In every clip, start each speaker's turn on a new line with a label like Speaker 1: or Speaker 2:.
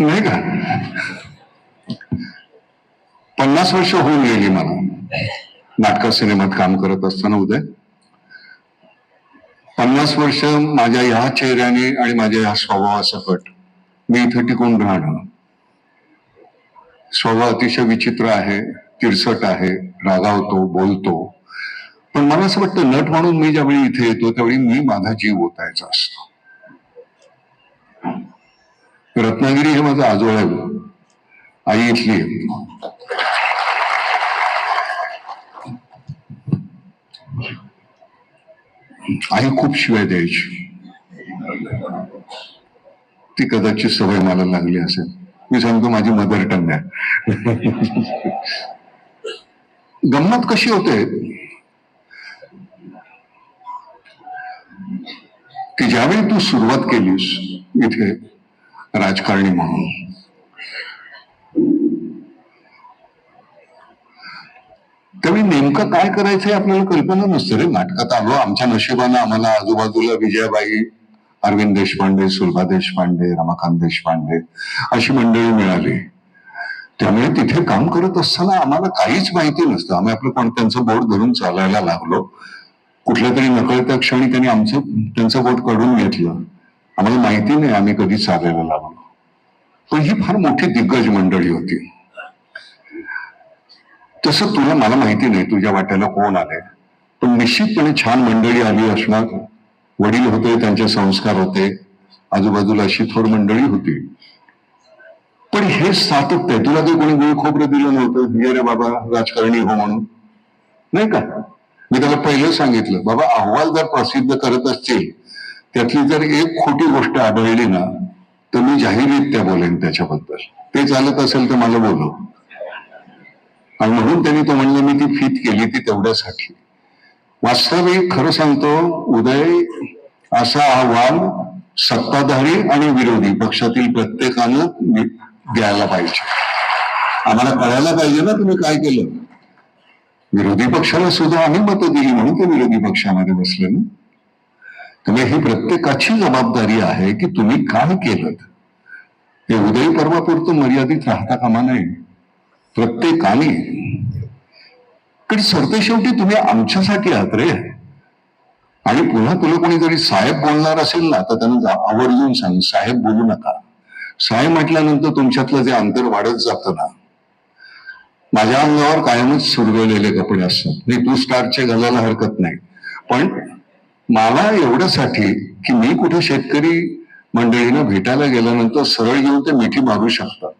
Speaker 1: नाही का? पन्नास वर्ष होऊन गेली मला. नाटका सिनेमात काम करत असताना उदय. पन्नास वर्ष माझ्या ह्या चेहऱ्याने आणि माझ्या ह्या स्वभावासकट मी इथं टिकून राहणं. स्वभाव अतिशय विचित्र आहे तिरसट आहे रागावतो बोलतो. पण मला असं वाटतं नट म्हणून मी ज्यावेळी इथे येतो त्यावेळी मी माझा जीव ओतायचा असतो. रत्नागिरी हे माझं आजोळ आहे आई इथली आहे. आई खूप शिवाय द्यायची. ती कदाचित सवय मला लागली असेल. मी सांगतो माझी मदर टंग आहे. गंमत कशी होते? की ज्यावेळी तू सुरुवात केलीस इथे राजकारणी म्हणून. त्यावेळी नेमकं काय करायचं आपल्याला कल्पना नसते रे. नाटकात आलो आमच्या नशिबानं आम्हाला आजूबाजूला विजयाबाई अरविंद देशपांडे सुलभा देशपांडे रमाकांत देशपांडे अशी मंडळी मिळाली. त्यामुळे तिथे काम करत असताना आम्हाला काहीच माहिती नसतं. आम्ही आपलं पण त्यांचं बोट धरून चालायला लागलो. कुठल्या तरी नकळत्या क्षणी त्यांनी आमचं त्यांचं बोट काढून घेतलं. आम्हाला माहिती नाही आम्ही कधी चालायला लागलो पण ही फार मोठी दिग्गज मंडळी होती. तसं तुला मला माहिती नाही तुझ्या वाट्याला कोण आले पण निश्चितपणे छान मंडळी आली असणार. वडील होते त्यांचे संस्कार होते. आजूबाजूला अशी थोर मंडळी होती. पण हे सातत्य तुला काही कोणी गुळ खोबरं दिलं नव्हतं. हे रे बाबा राजकारणी हो म्हणून. नाही का? मी त्याला पहिलं सांगितलं बाबा अहवाल जर प्रसिद्ध करत असतील त्यातली जर एक खोटी गोष्ट आढळली ना तर मी जाहीररित्या बोलेन त्याच्याबद्दल. ते चालत असेल तर मला बोलव आणि म्हणून त्यांनी तो म्हणले मी ती फीत केली ती तेवढ्यासाठी. वास्तविक खरं सांगतो उदय असा अहवाल सत्ताधारी आणि विरोधी पक्षातील प्रत्येकानं द्यायला पाहिजे. आम्हाला कळायला पाहिजे ना तुम्ही काय केलं. विरोधी पक्षाला सुद्धा आम्ही मतं दिली म्हणून ते विरोधी पक्षामध्ये बसले ना. त्यामुळे ही प्रत्येकाची जबाबदारी आहे की तुम्ही काय केलं हे उदय पर्वापुरतं मर्यादित राहता कामा नये. प्रत्येकाने. कारण सरते शेवटी तुम्ही आमच्यासाठी आहात रे आणि पुन्हा तुला कोणी जरी साहेब बोलणार असेल ना तर त्यांना आवर्जून सांग साहेब बोलू नका. साहेब म्हटल्यानंतर तुमच्यातलं जे अंतर वाढत जातं ना माझ्या अंगावर कायमच सुरगवलेले कपडे असतात. नाही तू स्टारचे घालायला हरकत नाही. पण मला एवढ्यासाठी की मी कुठे शेतकरी मंडळींना भेटायला गेल्यानंतर सरळ येऊन ते मिठी मारू शकतात.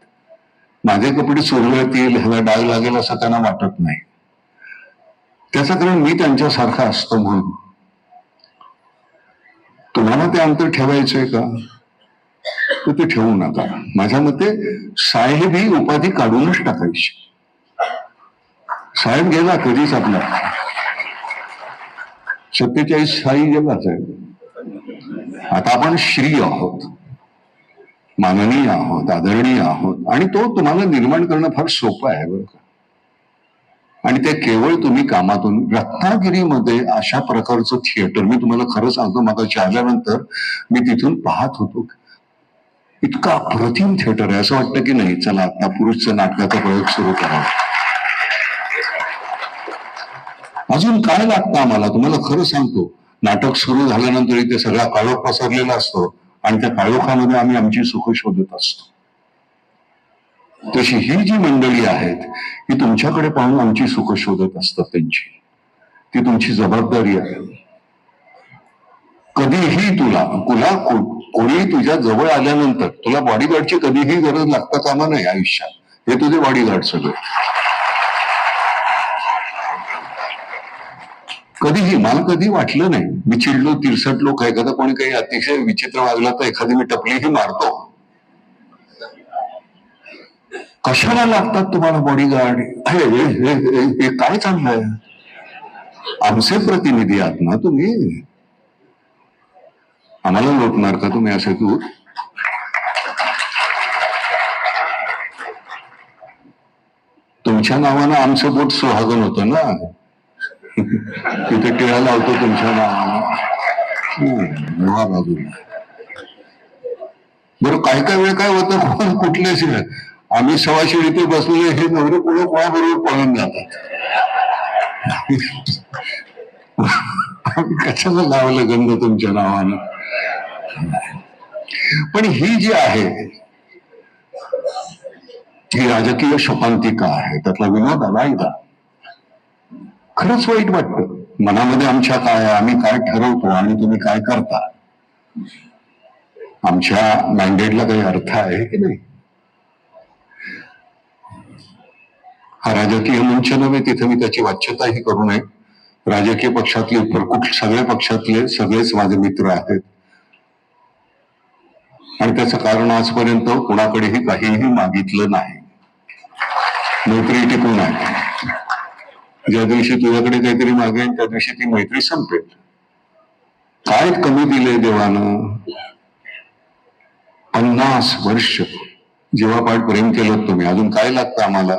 Speaker 1: माझे कपडे सुरगळतील ह्याला डाग लागेल असं त्यांना वाटत नाही. त्याचं कारण मी त्यांच्यासारखा असतो म्हणून. तुम्हाला ते अंतर ठेवायचंय का? तर ते ठेवू नका. माझ्या मते साहेब ही उपाधी काढूनच टाकायची. साहेब गेला कधीच आपला. सत्तेचाळीस साई गेलाच आहे आता आपण श्री आहोत. माननीय आहोत आदरणीय आहोत. आणि तो तुम्हाला निर्माण करणं फार सोपं आहे बरं का. आणि ते केवळ तुम्ही कामातून रत्नागिरीमध्ये अशा प्रकारचं थिएटर मी तुम्हाला खरं सांगतो मागाशी आल्यानंतर मी तिथून पाहत होतो. इतका अप्रतिम थिएटर आहे. असं वाटतं की नाही चला आता पुरुषचं नाटकाचा प्रयोग सुरू करावा. अजून काय लागतं आम्हाला? तुम्हाला खरं सांगतो नाटक सुरू झाल्यानंतर इथे सगळा काळोख पसरलेला असतो आणि त्या काळोखामध्ये आम्ही आमची सुख शोधत असतो. तशी ही जी मंडळी आहेत ही तुमच्याकडे पाहून आमची सुख शोधत असतात त्यांची. ती तुमची जबाबदारी आहे. कधीही तुला तुला कोणीही कोणी तुझ्या जवळ आल्यानंतर तुला बॉडीगार्डची कधीही गरज लागता कामा नाही आयुष्यात. हे तुझे बॉडीगार्ड सगळे. कधीही मला कधी वाटलं नाही. मी चिडलो तिरसटलो काय एखादा कोणी काही अतिशय विचित्र वागला तर एखादी मी टपलीही मारतो. कशाला लागतात तुम्हाला बॉडीगार्ड हे हे- काय चाललंय? आमचे प्रतिनिधी आहात ना तुम्ही? आम्हाला लोटणार का तुम्ही असे तू? तुमच्या नावानं आमचं बोट सुहागन होतं ना? तिथे टिळा लावतो तुमच्या नावाला बाजूला. बरं काय काय वेळ काय होतं कोण आम्ही सवाशी इथे बसलेले हे नवरे पुढे कोणाबरोबर पळून जातात? कशाला लावलं गंध तुमच्या नावानं? पण ही जी आहे ही राजकीय शपांतिका आहे. त्यातला विनोद आला एकदा खरंच वाईट वाटतं. मनामध्ये आमच्या काय आहे, आम्ही काय ठरवतो आणि तुम्ही काय करता? आमच्या मॅन्डेटला काही अर्थ आहे की नाही? हा राजकीय मंच नव्हे तिथे मी त्याची वाच्यताही करू नये. राजकीय पक्षातले इतर कुठ सगळ्या पक्षातले सगळेच माझे मित्र आहेत. आणि त्याचं कारण आजपर्यंत कोणाकडेही काहीही मागितलं नाही. नोकरी टिकून आहे. ज्या दिवशी तुझ्याकडे काहीतरी मागेल त्या दिवशी ती मैत्री संपेल. काय कमी दिले देवानं? पन्नास वर्ष जीवापाठ प्रेम केलं तुम्ही. अजून काय लागतं आम्हाला?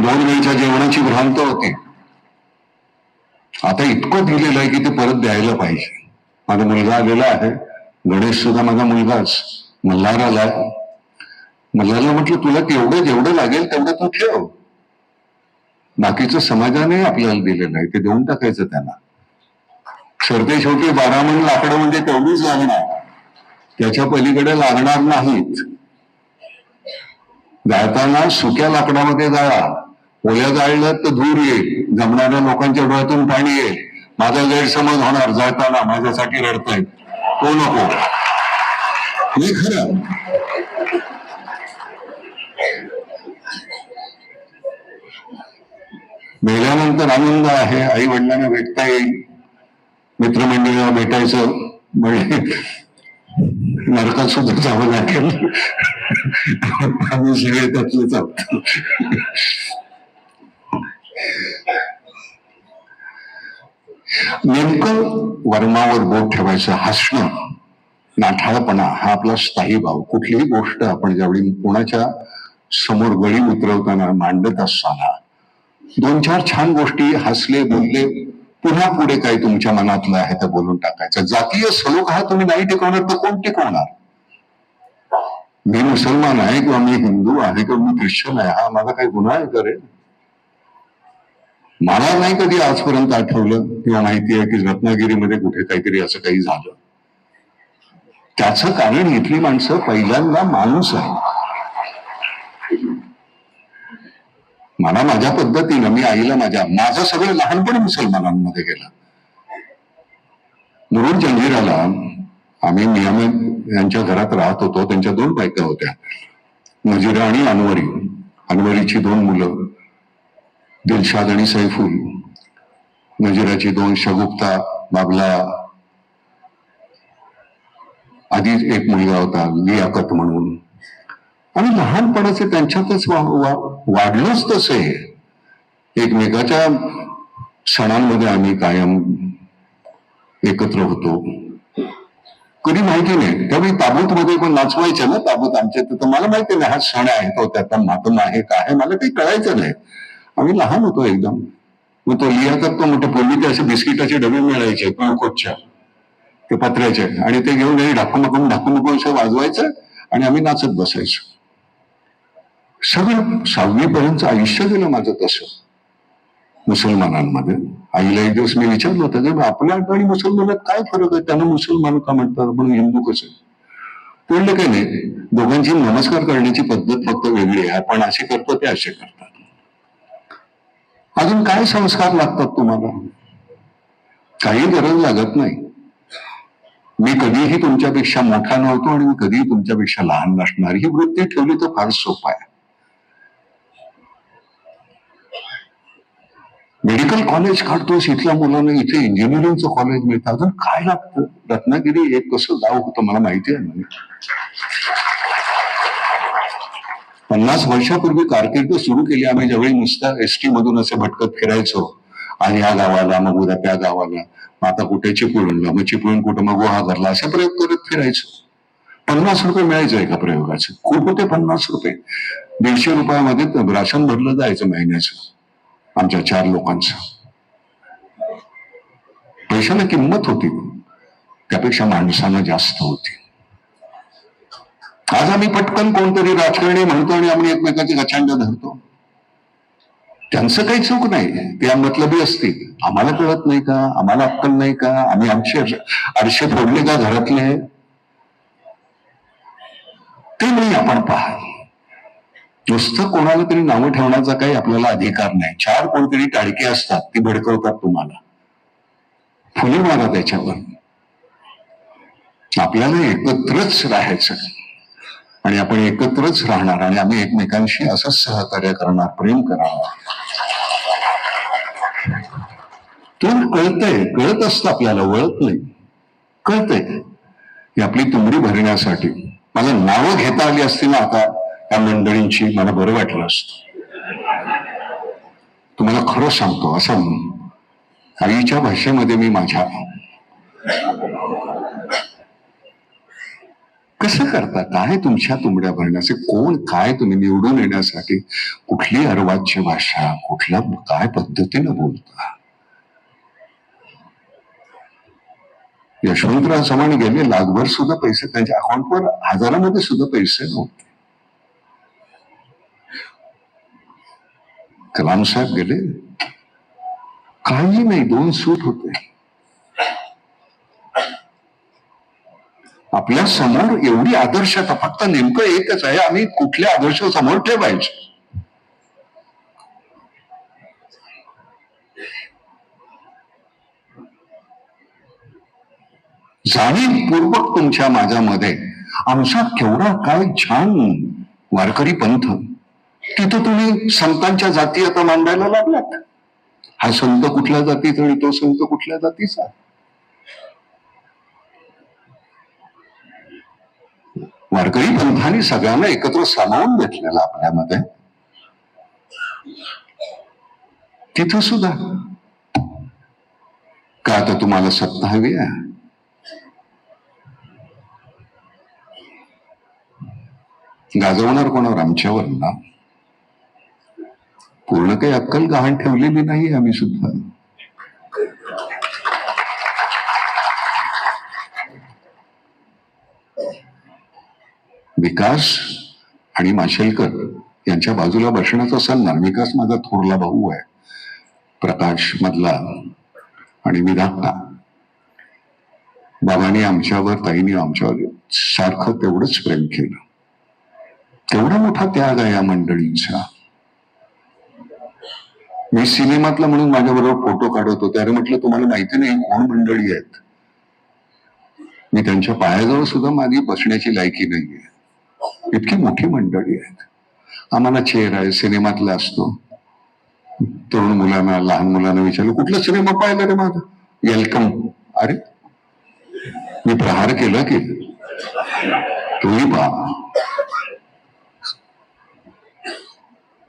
Speaker 1: दोन वेळच्या जेवणाची भ्रांत होती. आता इतकं दिलेलं आहे की ते परत द्यायला पाहिजे. माझा मुलगा आलेला आहे. गणेश सुद्धा माझा मुलगाच. मल्हार आलाय मल्हारला म्हटलं तुला तेवढं जेवढं लागेल तेवढं तू ठेव. बाकीचं समाजाने आपल्याला दिलेलं आहे ते देऊन टाकायचं त्यांना. सरते शेवटी बारा मन लाकडं म्हणजे तेवढीच लागणार. त्याच्या पलीकडे लागणार नाहीत. जाळताना सुक्या लाकडामध्ये जाळा. ओल्या जाळल्यात तर धूर येईल. जमणाऱ्या लोकांच्या डोळ्यातून पाणी येईल. माझा गैरसमज होणार जाळताना माझ्यासाठी रडतायत. तो नको. हे खरं. मेल्यानंतर आनंद आहे आई वडिलांना भेटता येईल. मित्रमंडळीला भेटायचं म्हणजे नरकात सुद्धा जावं लागेल. आम्ही सगळे त्यातले जातो. नेमकं वर्मावर बोट ठेवायचं हसणं नाठाळपणा हा आपला स्थायी भाव. कुठलीही गोष्ट आपण ज्यावेळी कोणाच्या समोर गळी उतरवताना मांडत असताना दोन चार छान गोष्टी हसले बोलले पुन्हा पुढे काय तुमच्या मनातलं आहे तर बोलून टाकायचं. जातीय सलोख हा तुम्ही नाही टिकवणार तर कोण टिकवणार? मी मुसलमान आहे किंवा मी हिंदू आहे किंवा मी ख्रिश्चन आहे हा माझा काही गुन्हा आहे करे मला नाही कधी आजपर्यंत आठवलं किंवा माहिती आहे की रत्नागिरीमध्ये कुठे काहीतरी असं काही झालं. त्याचं कारण इथली माणसं पहिल्यांदा माणूस आहे मला माझ्या पद्धतीनं मी आईला माझ्या माझं सगळं लहानपणी मुसलमानांमध्ये गेलं. मुरुड जंजिराला आम्ही नियमित यांच्या घरात राहत होतो त्यांच्या दोन बायका होत्या. नजिरा आणि अनवरी. अनवरीची दोन मुलं दिलशाद आणि सैफुल. नजिराची दोन शगुप्ता बाबला. आधीच एक मुलगा होता लियाकत म्हणून. आणि लहानपणाचे त्यांच्यातच वा- वा- वाढलोच तसे. एकमेकाच्या सणांमध्ये आम्ही कायम एकत्र होतो. कधी माहिती नाही. त्यावेळी ताबूत मध्ये पण नाचवायचे ना ताबूत आमच्या तर मला माहिती नाही हा सण आहे तो त्याचा मातम आहे का आहे मला काही कळायचं नाही. आम्ही लहान होतो एकदम. मग तो लिहातात तो मोठे पूर्वी ते असे बिस्किटाचे डबे मिळायचे कोटच्या ते पत्र्याचे. आणि ते घेऊन ढाकून ढाकून ढाकून असे असं वाजवायचं आणि आम्ही नाचत बसायचो. सगळं सहावीपर्यंत आयुष्य गेलं माझं तसं. मुसलमानांमध्ये. आईला एक दिवस मी विचारलं होतं की आपल्या आणि मुसलमानात काय फरक आहे? त्यांना मुसलमान का म्हणतात? म्हणून हिंदू कसं? ते काही नाही. दोघांची नमस्कार करण्याची पद्धत फक्त वेगळी आहे. आपण असे करतो ते असे करतात. अजून काय संस्कार लागतात तुम्हाला? काही गरज लागत नाही. मी कधीही तुमच्यापेक्षा मोठा नव्हतो आणि मी कधीही तुमच्यापेक्षा लहान नसणार. ही वृत्ती ठेवली तर फार सोपा आहे. मेडिकल कॉलेज काढतोस इथल्या मुलांना इथे इंजिनिअरिंगचं कॉलेज मिळतं. अजून काय लागतं? रत्नागिरी एक कसं गाव होतं मला माहिती आहे ना. पन्नास वर्षापूर्वी कारकीर्द सुरू केली. आम्ही ज्यावेळी नुसत्या एस टी मधून असे भटकत फिरायचो. आज ह्या गावाला मग उद्या त्या गावाला. मग आता कुठे चिपळूणला मग चिपळूण कुठं? मग गुहागरला असे प्रयोग करत फिरायचो. पन्नास रुपये मिळायचे एका प्रयोगाचे. खूप होते पन्नास रुपये. दीडशे रुपयामध्ये राशन भरलं जायचं महिन्याचं. आमच्या चार लोकांचं. पैशाला किंमत होती. त्यापेक्षा माणसानं जास्त होती. आज आम्ही पटकन कोणतरी राजकारणी म्हणतो आणि आम्ही एकमेकांची गचांड धरतो. त्यांचं काही चूक नाही. ते मतलबी असतील. आम्हाला कळत नाही का? आम्हाला अक्कल नाही का? आम्ही आमचे आरशे फोडले का घरातले? ते नाही आपण पहा नुसतं कोणाला तरी नावं ठेवण्याचा काही आपल्याला अधिकार नाही. चार कोणतरी टाळकी असतात ती भडकवतात तुम्हाला. फुले मारा त्याच्यावर. आपल्याला एकत्रच राहायचं आणि आपण एकत्रच राहणार आणि आम्ही एकमेकांशी असंच सहकार्य करणार प्रेम करणार तर कळतंय कळत असतं आपल्याला वळत नाही. कळतंय. ही आपली तुंबडी भरण्यासाठी. मला नावं घेता आली असती ना आता? त्या मंडळींची मला बरं वाटलं असत. तुम्हाला खरं सांगतो असं आईच्या भाषेमध्ये मी माझ्या कसं करता? काय तुमच्या तुंबड्या भरण्याचे? कोण काय तुम्ही निवडून येण्यासाठी? कुठली अर्वाच्य भाषा? कुठल्या काय पद्धतीनं बोलता? यशवंतराव चव्हाण गेले लाखभर सुद्धा पैसे त्यांच्या अकाउंटवर हजारामध्ये सुद्धा पैसे नव्हते. कलाम साहेब गेले. काही नाही दोन सूट होते आपल्यासमोर एवढी आदर्शता फक्त नेमकं एकच आहे आम्ही कुठले आदर्श समोर ठेवायचे? जाणीवपूर्वक तुमच्या माझ्यामध्ये आमचा केवढा काय छान वारकरी पंथ तिथं तुम्ही संतांच्या जाती आता मांडायला लागलात. हा संत कुठल्या जातीचा आणि तो संत कुठल्या जातीचा? वारकरी पंथाने सगळ्यांना एकत्र सामावून घेतलेला आपल्यामध्ये. तिथं सुद्धा. का आता तुम्हाला सत्ता हवी आहे? गाजवणार कोणावर? आमच्यावर ना. पूर्ण काही अक्कल गहाण ठेवलेली नाही आम्ही सुद्धा. विकास आणि माशेलकर यांच्या बाजूला बसण्याचा सन्मान विकास माझा थोरला भाऊ आहे. प्रकाश मधला आणि मी धाकटा बाबांनी आमच्यावर ताईने आमच्यावर सारखं तेवढंच प्रेम केलं. तेवढा मोठा त्याग आहे या मंडळींचा. मी सिनेमातला म्हणून माझ्याबरोबर फोटो काढत होते. अरे म्हटलं तुम्हाला माहिती नाही कोण मंडळी आहेत? मी त्यांच्या पायाजवळ सुद्धा माझी बसण्याची लायकी नाहीये. इतकी मोठी मंडळी आहेत. आम्हाला चेहरा आहे सिनेमातला असतो. तरुण मुलांना लहान मुलांना विचारलं कुठला सिनेमा पाहिला रे माझा? वेलकम. अरे मी प्रहार केला की तुम्ही पहा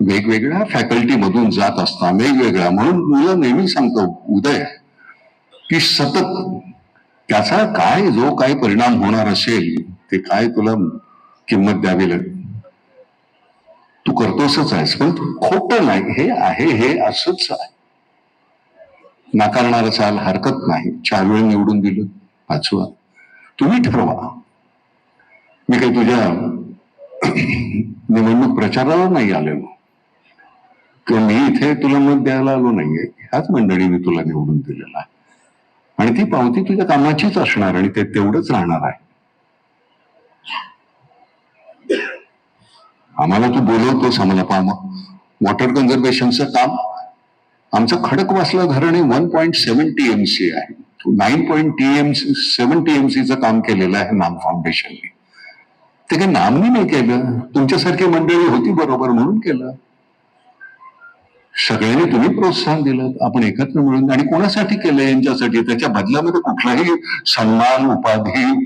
Speaker 1: वेगवेगळ्या फॅकल्टी मधून जात असता वेगवेगळ्या. म्हणून मुलं नेहमी सांगतो उदय की सतत त्याचा काय जो काय परिणाम होणार असेल ते काय तुला किंमत द्यावी लागेल? तू करतोसच आहेस पण खोट नाही. हे आहे हे असंच आहे. नाकारणार असाल हरकत नाही. चार वेळ निवडून दिलं पाचवा. तुम्ही ठरवा. मी काही तुझ्या निवडणूक प्रचाराला नाही आलेलो. किंवा मी इथे तुला मत द्यायला आलो नाहीये. ह्याच मंडळीने तुला निवडून दिलेला आहे. आणि ती पावती तुझ्या कामाचीच असणार आणि ते तेवढंच राहणार आहे. आम्हाला तू बोलवतोस आम्हाला पहा वॉटर कन्झर्वेशनचं काम. आमचं खडकवासला धरण हे वन पॉईंट सेव्हन टीएमसी आहे. नाईन पॉईंट टीएमसी सेव्हन टीएमसीचं काम केलेलं आहे नाम फाउंडेशनने. ते काही नामनी नाही केलं. तुमच्यासारखी मंडळी होती बरोबर म्हणून केलं. सगळ्यांनी तुम्ही प्रोत्साहन दिलं आपण एकत्र मिळून आणि कोणासाठी केलं यांच्यासाठी? त्याच्या बदल्यामध्ये कुठलाही सन्मान उपाधी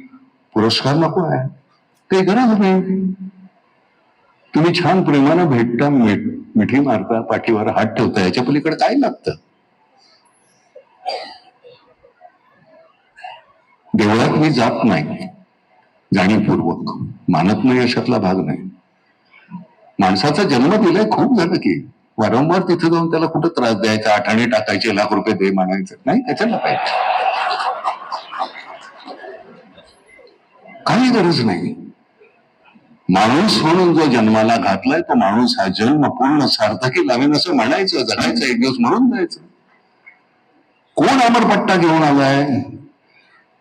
Speaker 1: पुरस्कार नको आहे. काही गरज नाही. तुम्ही छान प्रेमानं भेटता मिठ- मिठी मारता पाठीवर हात ठेवता याच्या पलीकडे काय लागतं? देवळात मी जात नाही. जाणीवपूर्वक. मानत नाही अशातला भाग नाही. माणसाचा जन्म दिलाय खूप झालं की. वारंवार तिथे जाऊन त्याला कुठं त्रास द्यायचा? आठाणे टाकायचे लाख रुपये दे म्हणायचं. नाही त्याच्याला पाहिजे काही गरज नाही. माणूस म्हणून जो जन्माला घातलाय तो माणूस हा जन्म पूर्ण सार्थकी लावेन असं म्हणायचं जगायचं एक दिवस म्हणून जायचं. कोण अमरपट्टा घेऊन आलाय?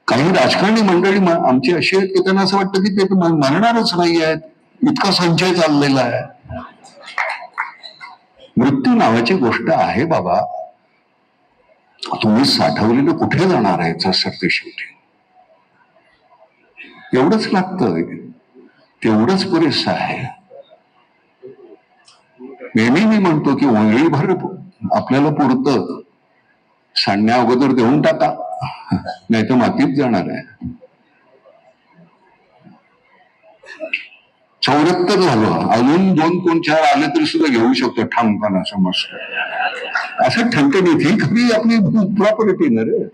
Speaker 1: काही राजकारणी मंडळी आमची अशी आहेत की त्यांना असं वाटतं की ते तर मरणारच नाही आहेत इतका संचय चाललेला आहे. मृत्यू नावाची गोष्ट आहे बाबा. तुम्ही साठवलेलं कुठे जाणार आहे सरते शेवटी? एवढंच लागतं तेवढंच पुरेसं आहे. नेहमी मी म्हणतो की वंगळीभर आपल्याला पुरतं. सांडण्या अगोदर देऊन टाका. नाही तर मातीत जाणार आहे. चौऱ्याहत्तर झालं. अजून दोन कोण चार आले तरी सुद्धा घेऊ शकतो ठामपणा समस्या असं ठणठणीत ही खरी आपली प्रॉपर्टी ना रे.